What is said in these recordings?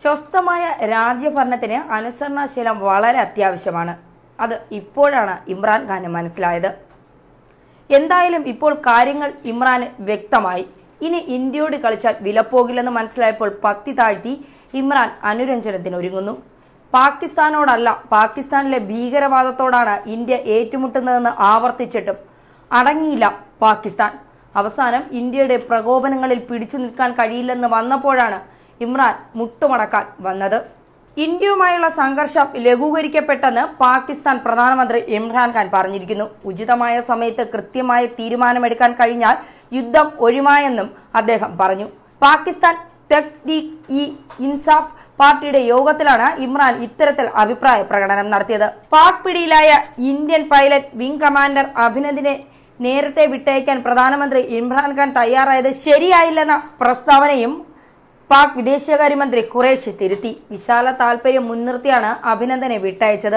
സ്വസ്ഥമായ രാജ്യഭരണത്തിന് അനുസരണശീലം വളരെ അത്യാവശ്യമാണ്. അത് ഇപ്പോഴാണ് ഇമ്രാൻഖാന് മനസ്സിലായത്. എന്തായാലും ഇപ്പോൾ കാര്യങ്ങൾ ഇമ്രാന് വ്യക്തമായി. ഇനി ഇന്ത്യയോട് കളിച്ചാൽ വിലപ്പോകില്ലെന്ന് മനസ്സിലായപ്പോൾ പത്തി താഴ്ത്തി ഇമ്രാൻ അനുരഞ്ജനത്തിന് ഒരുങ്ങുന്നു. പാകിസ്ഥാനോടല്ല പാകിസ്ഥാനിലെ ഭീകരവാദത്തോടാണ് ഇന്ത്യ ഏറ്റുമുട്ടുന്നതെന്ന് ആവർത്തിച്ചിട്ടും അടങ്ങിയില്ല പാകിസ്ഥാൻ. അവസാനം ഇന്ത്യയുടെ പ്രകോപനങ്ങളിൽ പിടിച്ചു നിൽക്കാൻ കഴിയില്ലെന്ന് വന്നപ്പോഴാണ് ഇമ്രാൻ മുട്ടുമടക്കാൻ വന്നത്. ഇന്ത്യയുമായുള്ള സംഘർഷം ലഘൂകരിക്കപ്പെട്ടെന്ന് പാകിസ്ഥാൻ പ്രധാനമന്ത്രി ഇമ്രാൻഖാൻ പറഞ്ഞിരിക്കുന്നു. ഉചിതമായ സമയത്ത് കൃത്യമായ തീരുമാനമെടുക്കാൻ കഴിഞ്ഞാൽ യുദ്ധം ഒഴിമായെന്നും അദ്ദേഹം പറഞ്ഞു. പാകിസ്ഥാൻ തെഹ്രീക് ഇ ഇൻസാഫ് പാർട്ടിയുടെ യോഗത്തിലാണ് ഇമ്രാൻ ഇത്തരത്തിൽ അഭിപ്രായ പ്രകടനം നടത്തിയത്. പാക് പിടിയിലായ ഇന്ത്യൻ പൈലറ്റ് വിംഗ് കമാൻഡർ അഭിനന്ദിനെ നേരത്തെ വിട്ടയക്കാൻ പ്രധാനമന്ത്രി ഇമ്രാൻഖാൻ തയ്യാറായത് ശരിയായില്ലെന്ന പ്രസ്താവനയും പാക് വിദേശകാര്യമന്ത്രി ഖുറേഷി തിരുത്തി. വിശാല താൽപര്യം മുൻനിർത്തിയാണ് അഭിനന്ദനെ വിട്ടയച്ചത്.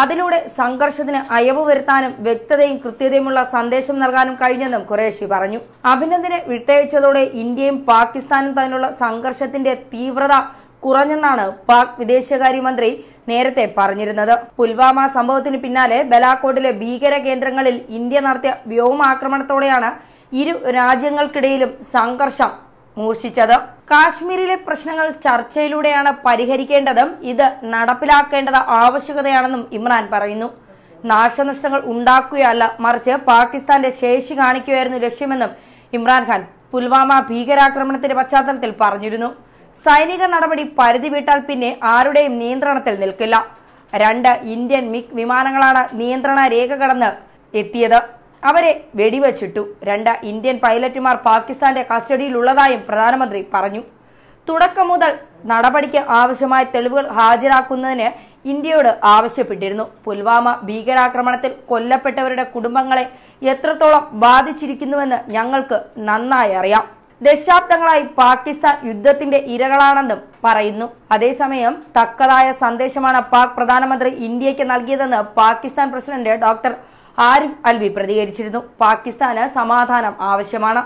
അതിലൂടെ സംഘർഷത്തിന് അയവ് വരുത്താനും വ്യക്തതയും കൃത്യതയുമുള്ള സന്ദേശം നൽകാനും കഴിഞ്ഞെന്നും ഖുറേഷി പറഞ്ഞു. അഭിനന്ദനെ വിട്ടയച്ചതോടെ ഇന്ത്യയും പാകിസ്ഥാനും തമ്മിലുള്ള സംഘർഷത്തിന്റെ തീവ്രത കുറഞ്ഞെന്നാണ് പാക് വിദേശകാര്യമന്ത്രി നേരത്തെ പറഞ്ഞിരുന്നത്. പുൽവാമ സംഭവത്തിന് പിന്നാലെ ബലാക്കോട്ടിലെ ഭീകര കേന്ദ്രങ്ങളിൽ ഇന്ത്യ നടത്തിയ വ്യോമാക്രമണത്തോടെയാണ് ഇരു രാജ്യങ്ങൾക്കിടയിലും സംഘർഷം മൂർച്ഛിച്ചത് കാശ്മീരിലെ പ്രശ്നങ്ങൾ ചർച്ചയിലൂടെയാണ് പരിഹരിക്കേണ്ടതും ഇത് നടപ്പിലാക്കേണ്ടത് ആവശ്യകതയാണെന്നും ഇമ്രാൻ പറയുന്നു. നാശനഷ്ടങ്ങൾ ഉണ്ടാക്കുകയല്ല മറിച്ച് പാകിസ്ഥാന്റെ ശേഷി കാണിക്കുകയായിരുന്നു ലക്ഷ്യമെന്നും ഇമ്രാൻഖാൻ പുൽവാമ ഭീകരാക്രമണത്തിന്റെ പശ്ചാത്തലത്തിൽ പറഞ്ഞിരുന്നു. സൈനിക നടപടി പരിധി വിട്ടാൽ പിന്നെ ആരുടെയും നിയന്ത്രണത്തിൽ നിൽക്കില്ല. രണ്ട് ഇന്ത്യൻ മിഗ് വിമാനങ്ങളാണ് നിയന്ത്രണ രേഖ കടന്ന് എത്തിയത്. അവരെ വെടിവച്ചിട്ടു. രണ്ട് ഇന്ത്യൻ പൈലറ്റുമാർ പാകിസ്ഥാന്റെ കസ്റ്റഡിയിലുള്ളതായും പ്രധാനമന്ത്രി പറഞ്ഞു. തുടക്കം മുതൽ നടപടിക്ക് ആവശ്യമായ തെളിവുകൾ ഹാജരാക്കുന്നതിന് ഇന്ത്യയോട് ആവശ്യപ്പെട്ടിരുന്നു. പുൽവാമ ഭീകരാക്രമണത്തിൽ കൊല്ലപ്പെട്ടവരുടെ കുടുംബങ്ങളെ എത്രത്തോളം ബാധിച്ചിരിക്കുന്നുവെന്ന് ഞങ്ങൾക്ക് നന്നായി അറിയാം. ദശാബ്ദങ്ങളായി പാകിസ്ഥാൻ യുദ്ധത്തിന്റെ ഇരകളാണെന്നും പറയുന്നു. അതേസമയം തക്കതായ സന്ദേശമാണ് പാക് പ്രധാനമന്ത്രി ഇന്ത്യയ്ക്ക് നൽകിയതെന്ന് പാകിസ്ഥാൻ പ്രസിഡന്റ് ഡോക്ടർ ആരിഫ് അൽവി പ്രതികരിച്ചിരുന്നു. പാകിസ്ഥാന് സമാധാനം ആവശ്യമാണ്.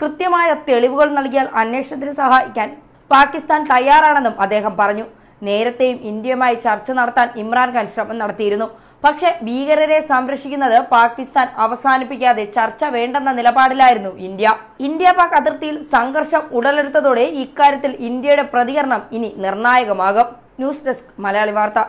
കൃത്യമായ തെളിവുകൾ നൽകിയാൽ അന്വേഷണത്തിന് സഹായിക്കാൻ പാകിസ്ഥാൻ തയ്യാറാണെന്നും അദ്ദേഹം പറഞ്ഞു. നേരത്തെയും ഇന്ത്യയുമായി ചർച്ച നടത്താൻ ഇമ്രാൻഖാൻ ശ്രമം നടത്തിയിരുന്നു. പക്ഷെ ഭീകരരെ സംരക്ഷിക്കുന്നത് പാകിസ്ഥാൻ അവസാനിപ്പിക്കാതെ ചർച്ച വേണ്ടെന്ന നിലപാടിലായിരുന്നു ഇന്ത്യ. ഇന്ത്യ പാക് അതിർത്തിയിൽ സംഘർഷം ഉടലെടുത്തതോടെ ഇക്കാര്യത്തിൽ ഇന്ത്യയുടെ പ്രതികരണം ഇനി നിർണായകമാകും. ന്യൂസ് ഡെസ്ക് മലയാളി വാർത്ത.